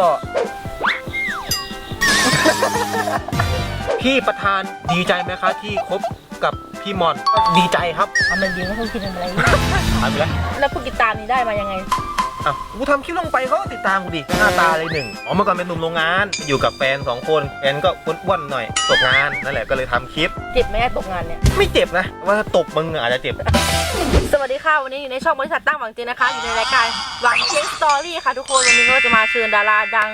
ต่อ พี่ประธานดีใจไหมคะที่คบกับพี่มอน ดีใจครับ ทำมันดีไม่ต้องคิดอะไรหายไปแล้ว แล้วผู้ติดตามนี่ได้มายังไง อะกูทำคลิปลงไปเขาก็ติดตามกูดิหน้าตาเลยหนึ่งอ๋อเมื่อก่อนเป็นหนุ่มโรงงานอยู่กับแฟนสองคนแฟนก็อ้วนๆหน่อยตกงานนั่นแหละก็เลยทำคลิป เจ็บไหมตกงานเนี่ย ไม่เจ็บนะว่าถ้าตบมึงอาจจะเจ็บ สวัสดีค่ะ วันนี้อยู่ในช่องบริษัทตั้งหวังจริงนะคะ อยู่ในรายการหวังเช็คสตอรี่ค่ะทุกคน วันนี้ก็จะมาเชิญดาราดัง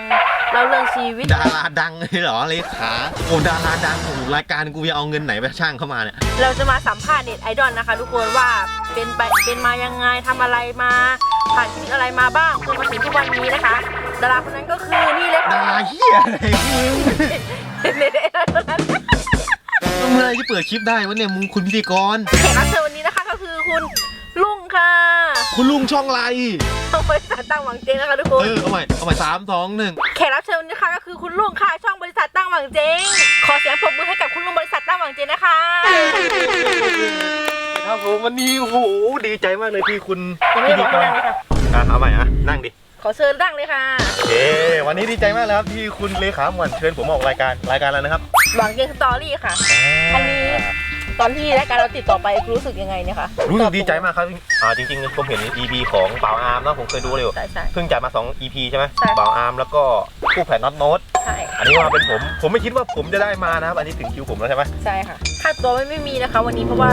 เล่าเรื่องชีวิต ดาราดังเลยเหรอเลขาโอ้ดาราดังโอ้โหรายการกูจะเอาเงินไหนไปช่างเข้ามาเนี่ย เราจะมาสัมภาษณ์เน็ตไอดอลนะคะ ทุกคนว่าเป็นไปเป็นมายังไงทำอะไรมา ผ่านชีวิตอะไรมาบ้างจนมาถึงทุกวันนี้นะคะ ดาราคนนั้นก็คือนี่เลยดาค่ะราเฮียอะไรมึงเน็ตไอดอลคนนั้นเมื่อไหรจะเปิดคลิปได้วะเนี่ยมึงคุณพิธีกรแขกรับเชิญวันนี้นะคะก็คือคุณลุงค่ะ คุณลุงช่องไรช่องบริษัทตั้งหวังเจงนะคะทุกคน เออเอาใหม่เอาใหม่สามสองหนึ่งแขกรับเชิญวันนี้นะคะก็คือคุณลุงค่ะช่องบริษัทตั้งหวังเจง ขอเสียงปรบมือให้กับคุณลุงบริษัทตั้งหวังเจงนะคะ ครับผมวันนี้โอ้โหดีใจมากเลยที่คุณยังไม่ได้บอกให้นั่งเลยค่ะ อะเอาใหม่อะนั่งดิขอเชิญนั่งเลยค่ะ โอเควันนี้ดีใจมากเลยครับที่คุณเลขาหมวนเชิญผมมาออกรายการรายการอะไรนะครับหวังเจงสตอรี่ค่ะอันนี้ ตอนที่รายการเราติดต่อไปรู้สึกยังไงเนี่ยคะรู้สึกดีใจมากครับอ่าจริงๆผมเห็น EP ของเปาอาร์มเนอะผมเคยดูเลยใช่ใช่ เพิ่งจ่ายมา 2 EP ใช่ไหมใช่ เปาอาร์มแล้วก็คู่แผ่นน็อตโน้ตใช่อันนี้ว่าเป็นผมผมไม่คิดว่าผมจะได้มานะครับอันนี้ถึงคิวผมแล้วใช่ไหมใช่ค่ะค่าตัวไม่ไม่มีนะคะ วันนี้เพราะว่า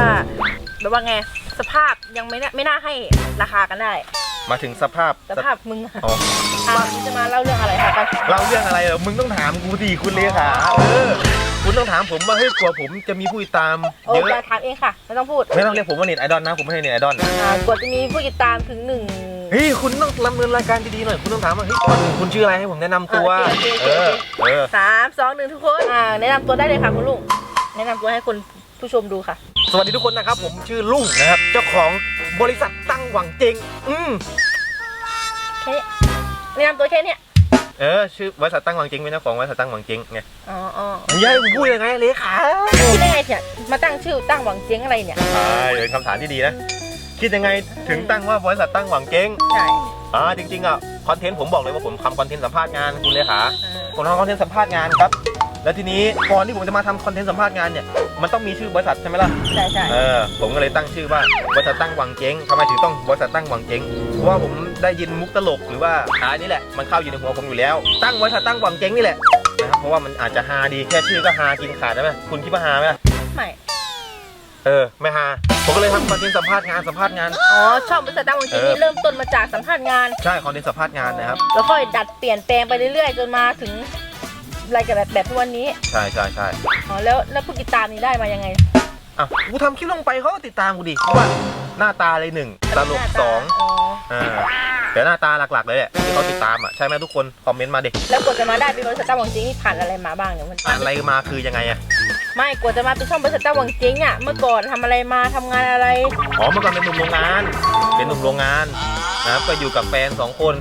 แบบว่าไง สภาพยังไม่น่าไม่น่าให้ราคากันได้ มาถึงสภาพสภาพมึงอะอ๋ออะวันนี้จะมาเล่าเรื่องอะไรคะกันเราเรื่องอะไรเหรอมึงต้องถามกูดิคุณเลขาเออคุณต้องถามผมว่าเฮ้ยกลัวผมจะมีผู้ติดตามโอ้เยอะจะถามเองค่ะ ไม่ต้องพูดไม่ต้องเรียกผมว่าเน็ตไอดอลนะผมไม่ใช่เน็ตไอดอลอ่ากว่าจะมีผู้ติดตามถึงหนึ่ง เฮ้ยคุณต้องดำเนินรายการดีๆหน่อยคุณต้องถามว่าเฮ้ยก่อนอื่นคุณชื่ออะไรให้ผมแนะนำตัวโอเคโอเคเอโออเค เออสามสองหนึ่งทุกคนอ่าแนะนำตัวได้เลยค่ะคุณลุงแนะนำตัวให้คนผู้ชมดูค่ะ สวัสดีทุกคนนะครับ ผมชื่อลุงนะครับ เจ้าของบริษัทตั้งหวังเจงอืมแค่นี้แนะนำตัวแค่เนี้ยเออชื่อบริษัทตั้งหวังเจงเป็นเจ้าของบริษัทตั้งหวังเจงไงอ๋ออ๋อมึงจะให้กูพูดยังไงเลขาคิดได้ไงเนี่ยมาตั้งชื่อตั้งหวังเจ๊งอะไรเนี่ยใช่เป็นคำถามที่ดีนะ คิดยังไงถึงตั้งว่าบริษัทตั้งหวังเจงใช่อ่าจริงๆอะคอนเทนต์ผมบอกเลยว่าผมทำคอนเทนต์สัมภาษณ์งานคุณเลขาอ่าผมทำคอนเทนต์สัมภาษณ์งานครับ แล้วทีนี้ก่อนที่ผมจะมาทำคอนเทนต์สัมภาษณ์งานเนี่ยมันต้องมีชื่อบริษัทใช่ไหมล่ะใช่ใช่เออผมก็เลยตั้งชื่อว่าบริษัทตั้งหวังเจ๊งทำไมถึงต้องบริษัทตั้งหวังเจ๊งเพราะว่าผมได้ยินมุกตลกหรือว่าหานี่แหละมันเข้าอยู่ในหัวผมอยู่แล้ว ตั้งบริษัทตั้งหวังเจ๊งนี่แหละนะครับเพราะว่ามันอาจจะฮาดีแค่ชื่อก็ฮากินขาดได้ไหมคุณคิดว่าฮาไหมไม่เออไม่ฮาผมก็เลยทำคอนเทนต์สัมภาษณ์งานสัมภาษณ์งาน อ๋อช่องบริษัทตั้งหวังเจ๊งนี่เริ่มต้นมาจากสัมภาษณ์งาน ใช่คอนเทนต์สัมภาษณ์งานนะครับแล้วค่อยดัดเปลี่ยนแปลงไปเรื่อยๆ จนมาถึง รายการแบบแบบทุกวันนี้ใช่ใช่ใช่อ๋อแล้วแล้วผู้ติดตามนี่ได้มายังไง อะกูทำคลิปลงไปเขาก็ติดตามกูดิเพราะว่าหน้าตาเลยหนึ่งตลกหน้าาสองอ๋ออ่าแต่หน้าตาหลักๆเลยแหละที่เขาติดตามอะใช่ไหมทุกคนคอมเมนต์มาดิแล้วกว่าจะมาได้เป็นบริษัทตั้งหวังเจ๊งนี่ผ่านอะไรมาบ้างเนี่ยมันอ่านอะไรมาคือยังไงอะไม่กว่าจะมาเป็นช่องบริษัทตั้งหวังเจ๊งเนี่ยเมื่อก่อนทำอะไรมาทำงานอะไร อ๋อเมื่อก่อนเป็นหนุ่มโรงงาน เป็นหนุ่มโรงงานนะครับก็อยู่กับแฟนสองคน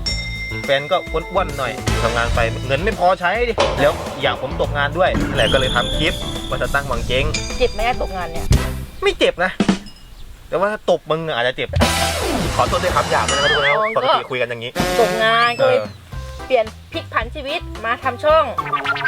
แฟนก็อ้วนๆหน่อยทำงานไปเงินไม่พอใช้ดิแล้วอย่างผมตกงานด้วยนั่นแหละก็เลยทำคลิปว่าจะตั้งหวังเจ๊งเจ็บไหมอะตกงานเนี่ย ไม่เจ็บนะ แต่ว่าถ้าตบมึงอะอาจจะเจ็บ ขอโทษด้วยครับหยาบเลยนะครับทุกคนนะปกติคุยกันอย่างนี้ตกงานก็เอเลยอ เปลี่ยนพลิกผันชีวิตมาทำช่อง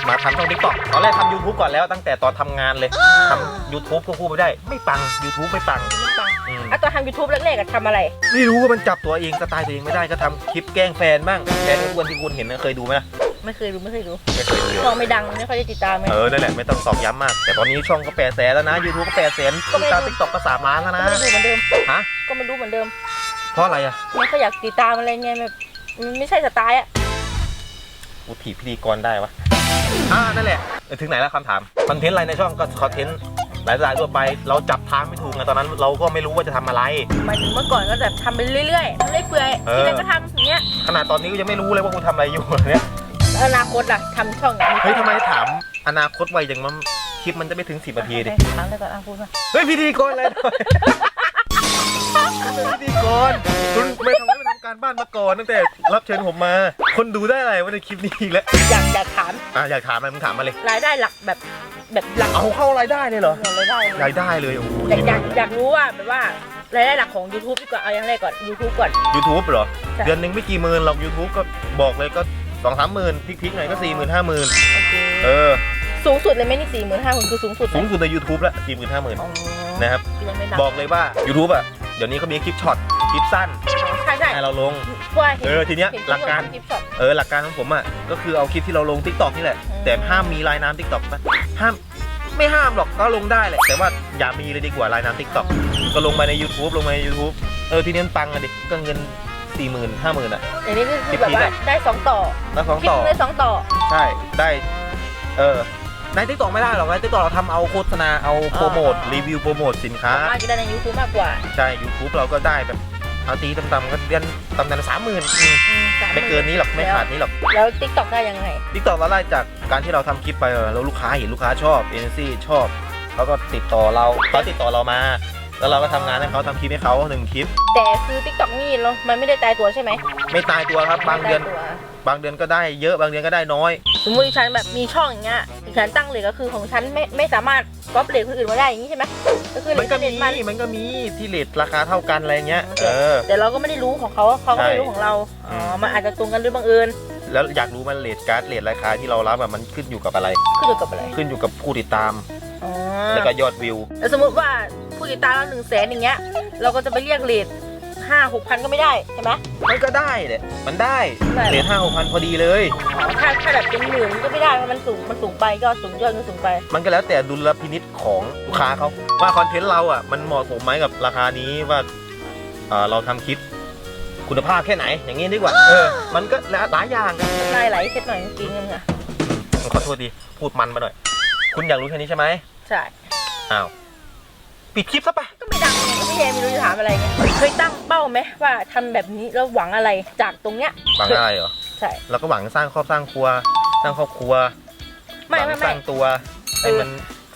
มาทำช่องทิกตอกตอนแรกทำ YouTube ก่อนแล้วตั้งแต่ตอนทำงานเลยทำ YouTube ก็พูดไม่ได้ ไม่ปัง YouTube ไม่ปังไม่ฟัง อืมอะตอนทำยูทูบแรกๆอะทำอะไร ไม่รู้ว่ามันจับตัวเองสไตล์ตัวเองไม่ได้ก็ทำคลิปแกล้งแฟนบ้างแฟนอ้วนที่คุณเห็นนะเคยดูไหมล่ะไม่เคยรู้ไม่เคยรู้ไม่เคยดูเลยช่องไม่ดังไม่ค่อยได้ติดตามไหมเออนั่นแหละไม่ต้องตอกย้ำมาก แต่ตอนนี้ช่องก็แปดแสนแล้วนะ YouTube ก็แปดแสนก็ไม่ตามทิกตอกก็สามล้านแล้วก็นะไม่ได้ดูเหมือนเดิม ฮะก็ไม่รู้เหมือนเดิมเพราะอะไรอะไม่ค่อยอยากติดตามอะไรเงี้ยแบบมันไม่ใช่สไตล์อะกูถีบพิธีกรได้วะอ่านั่นแหละเออถึงไหนแล้วคำถามคอนเทนต์อะไรในช่องก็คอนเทนต์ หลายๆทั่วไป เราจับทางไม่ถูกไงตอนนั้นเราก็ไม่รู้ว่าจะทำอะไร หมายถึงเมื่อก่อนก็แบบทำไปเรื่อยๆทำเรื่อยเปื่อยเออที่ไหนก็ทำอย่างเงี้ยขนาดตอนนี้ก็ยังไม่รู้เลยว่ากูทำอะไรอยู่เนี่ยแล้วอนาคตล่ะทำช่องอย่างนี้เฮ้ยทำไมถามอนาคตไวจังมันคลิปมันจะไม่ถึง10นาทีดิโอเคถามเลยก่อนอะพูดมาเฮ้ยพิธีกรอะไรหน่อยเป็นพิธีกรคุณไม่ทำไม่ทำการบ้านมาก่อนตั้งแต่รับเชิญผมมา คนดูได้อะไรวะในคลิปนี้อีกแล้วอยากอยากถามอะอยากถามอะไรมึงถามมาเลยรายได้หลักแบบ แบบหลักเอาเข้ารายได้เลยเหรอ ของรายได้เลยรายได้เลยโอ้โหอยากอยากอยากรู้ว่าแบบว่ารายได้หลักของ YouTube ดีกว่าเอาอย่างแรกก่อน YouTube ก่อน ยูทูบเหรอ ใช่ เดือนหนึ่งไม่กี่หมื่นหรอก YouTube ก็บอกเลยก็สองสามหมื่นพลิกๆหน่อยก็สี่หมื่นห้าหมื่นโอเคเออ สูงสุดเลยไหมนี่สี่หมื่นห้าหมื่นคือสูงสุดสูงสุดใน YouTube ละสี่หมื่นห้าหมื่นอ๋อนะครับคือยังไม่ดังบอกเลยว่า YouTube อะ เดี๋ยวนี้เขามีคลิปช็อต คลิปสั้นใช่ใช่ให้เราลง ว่าเห็นเออทีเนี้ยเห็นหลักการ คลิปช็อต เออหลักการของผมอะก็คือเอาคลิปที่เราลง t ิ k t o k นี่แหละ อืม แต่ห้ามมีลายน้ำ t ิ k t o k นะห้ามไม่ห้ามหรอกก็ลงได้แหละแต่ว่าอย่ามีเลยดีกว่าลายน้ำ t ิ k t o k ก็ลงไปใน YouTube ลงไปใน YouTube เออทีนี้มันปังอะดิก็เงินสี่หมื่นห้าหมื่นอะอย่างนี้ก็คือแบบว่าได้สองต่อแล้วสองคลิปต่อหนึ่งได้สองต่อ ใช่ได้เออใน t ิ k t o k ไม่ได้หรอกใน t ิ k t o k เราทำเอาโฆษณาเอาโปรโมทรีวิวโปรโมทสินค้า มากจะได้ในยูทูบมากกว่า ใช่ YouTube เราก็ได้แบบ เอาตีต่ำๆก็เดือนต่ำๆสามหมื่นอืมสาไม่เกินนี้หรอกไม่ขาดนี้หรอกแล้วติ๊กต็อกได้ยังไงทิกตอกเราได้จากการที่เราทำคลิปไปเออแล้วลูกค้าเห็นลูกค้าชอบเอเจนซี่ชอบเขาก็ติดต่อเราเขาติดต่อเรามา แล้วเราก็ทำงานให้เขาทำคลิปให้เขาหนึ่งคลิป แต่คือติ๊กต็อกนี่เรามันไม่ได้ตายตัวใช่ไหมไม่ตายตัวครับบางเดือนไม่ตยตัวบางเดือนก็ได้เยอะบางเดือนก็ได้น้อย สมมติดิฉันแบบมีช่องอย่างเงี้ยดิฉันตั้งเลยก็คือของฉันไม่ไม่สามารถ ก๊อปเลทคนอื่นมาได้อย่างนี้ใช่ไหมก็คือมันก็มีเลทมันมันก็มีที่เลทราคาเท่ากันอะไรเงี้ยโอเคเออ แต่เราก็ไม่ได้รู้ของเขาเขาก็ไม่ใช่รู้ของเราอ๋ออืมมันอาจจะตรงกันหรือบังเอิญแล้วอยากรู้มันเลทการ์ดเลทราคาที่เรารับอะมันขึ้นอยู่กับอะไร ขึ้นอยู่กับอะไรขึ้นอยู่กับผู้ติดตาม อ๋อแล้วก็ยอดวิว แล้วสมมติว่าผู้ติดตามเราหนึ่งแสนอย่างเงี้ยเราก็จะไปเรียกเลท ห้าหกพันก็ไม่ได้ใช่ไหม มันก็ได้เนี่ยมันได้ได้เลทห้าหกพันพอดีเลยอ๋อถ้าถ้าแบบเป็นหมื่นก็ไม่ได้เพราะมันสูงมันสูงไปยอดสูงยอดเงินสูงไป มันก็แล้วแต่ดุลพินิษของลูกค้าเขาว่าคอนเทนต์เราอะมันเหมาะสมไหมกับราคานี้ว่าเอ่อเราทำคลิป คุณภาพแค่ไหน อย่างนี้ดีกว่า เออ มันก็หลายอย่าง ลายไหลเช็ดหน่อยจริงๆอะขอโทษดีพูดมันไปหน่อย คุณอยากรู้แค่นี้ใช่ไหมใช่ อ้าว ปิดคลิปซะไปะก็ไม่ดังไงก็ไม่แย่ไม่รู้จะถามอะไรไงเคยตั้งเป้าไหมว่าทำแบบนี้แล้วหวังอะไรจากตรงเนี้ยหวังอะไรเหรอใช่ เราก็หวังสร้างครอบสร้างครัว สร้างครอบครัวไม่หวัไม่งสไม่ ร้างตัวให้มัน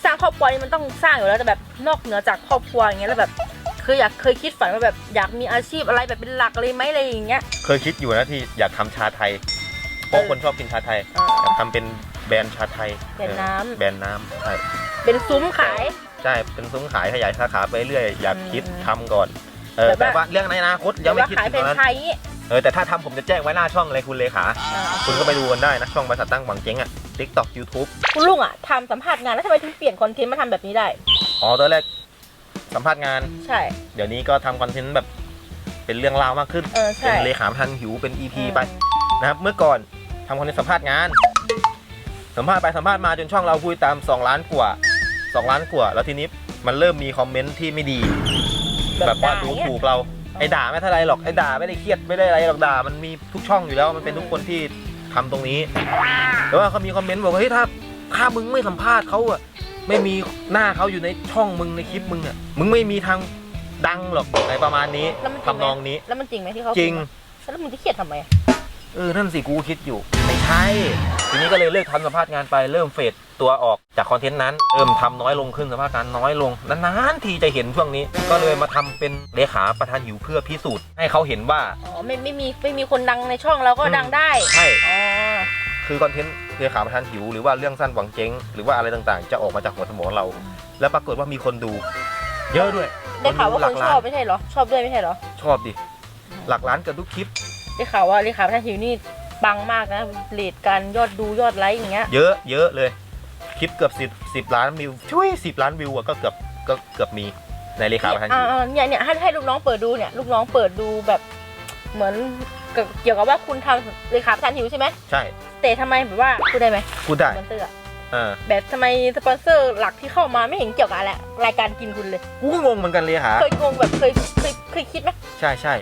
สร้างครอบครัวนี่มันต้องสร้างอยู่แล้วแต่แบบนอกเหนือจากครอบครัวอย่างเงี้ยแล้วแบบเคยอยากเคยคิดฝันว่าแบบอยากมีอาชีพอะไรแบบเป็นหลักเลยไหมอะไรอย่างเงี้ย เคยคิดอยู่นะที่อยากทำชาไทย เพราะคนชอบกินชาไทยอ่าอยากทำเป็นแบรนด์ชาไทยแบรนด์น้ำ เออแบรนด์น้ำใช่เป็นซุ้มขาย ใช่เป็นซุ้มขายขยายสาขาไปเรื่อยอยากคิดอืมทำก่อนเออแบบแต่ว่าว่าเรื่องในอนาคตยังไม่ว่าคิดขายถึงเป็ตนอนนั้นไทยเออแต่ถ้าทำผมจะแจ้งไว้หน้าช่องเลยคุณเลขา อ่าคุณก็ไปดูกันได้นะ ช่องบริษัทตั้งหวังเจ๊งอะ TikTok YouTube คุณลุงอะทำสัมภาษณ์งานแล้วทำไมถึงเปลี่ยนคอนเทนต์มาทำแบบนี้ได้ อ๋อตอนแรกสัมภาษณ์งาน ใช่ เดี๋ยวนี้ก็ทำคอนเทนต์แบบเป็นเรื่องราวมากขึ้น เออเป็ใช่นเลขาทันหิวเป็น EP ไปนะครับเมื่อก่อนทำคอนเทนต์สัมภาษณ์งาน สัมภาษณ์ไปสัมภาษณ์มาจนช่องเราพูดตาม 2 ล้านกว่า 2 ล้านกว่าแล้วทีนี้มันเริ่มมีคอมเมนต์ที่ไม่ดี แบบว่าดูถูกเราไอ้ด่าไม่เท่าไรหรอกไอ้ด่าไม่ได้เครียดไม่ได้อะไรหรอกด่ามันมีทุกช่องอยู่แล้วมันเป็นทุกคนที่ทำตรงนี้ แต่ว่าเขามีคอมเมนต์บอกว่าเฮ้ยถ้าถ้ามึงไม่สัมภาษณ์เขาอะไม่มีหน้าเขาอยู่ในช่องมึงในคลิปมึงอะมึงไม่มีทางดังหรอกอะไรประมาณนี้แล้วมันจริงไหมทำนองนี้ แล้วมันจริงไหมที่เขาจริงพูดแล้วมึงจะเครียดทำไมอะเออนั่นสิกูคิดอยู่ไม่ใช่ ทีนี้ก็เลยเลิกทำสัมภาษณ์งานไปเริ่มเฟดตัวออกจากคอนเทนต์นั้นเริ่มทำน้อยลงขึ้นสัมภาษณ์งานน้อยลงนานๆทีจะเห็นช่วงนี้ ก็เลยมาทำเป็นเลขาประธานหิวเพื่อพิสูจน์ให้เขาเห็นว่าอ๋อไม่ไม่มีไม่มีคนดังในช่องเราก็อืมดังได้ใช่อ๋อคือคอนเทนต์เลขาประธานหิวหรือว่าเรื่องสั้นหวังเจ๊งหรือว่าอะไรต่างๆ จะออกมาจากหัวสมองเรา แล้วปรากฏว่ามีคนดู เยอะด้วยได้ข่าวว่าหคลันกชล้าอนบไม่ใช่เหรอชอบด้วยไม่ใช่เหรอชอบดิหลักล้านเกับทุกคลิปได้ข่าวว่าเลขาพัฒนาหิวนี่ ปังมากนะเลทการยอดดูยอดไลค์อย่างเงี้ย เยอะเยอะเลย คลิปเกือบสิบสิบล้านวิว ช่วยสิบล้านวิวอะก็เกือบก็เกือบมีในเลขาประธานหิวอ่าๆเนี่ยเนี่ยให้ให้ลูกน้องเปิดดูเนี่ยลูกน้องเปิดดูแบบเหมือนกับเกี่ยวกับว่าคุณทำเลขาพัฒนาหิวใช่ไหมใช่ แต่ทำไมแบบว่าพูดได้ไหมพูดได้สปอนเซอร์อะเออแบบทำไมสปอนเซอร์หลักที่เข้ามาไม่เห็นเกี่ยวกับอะไรรายการกินคุณเลยกูก็งงเหมือนกันเลยหาเคยงงแบบเคยเคยเคยคิดไหมใช่ใช่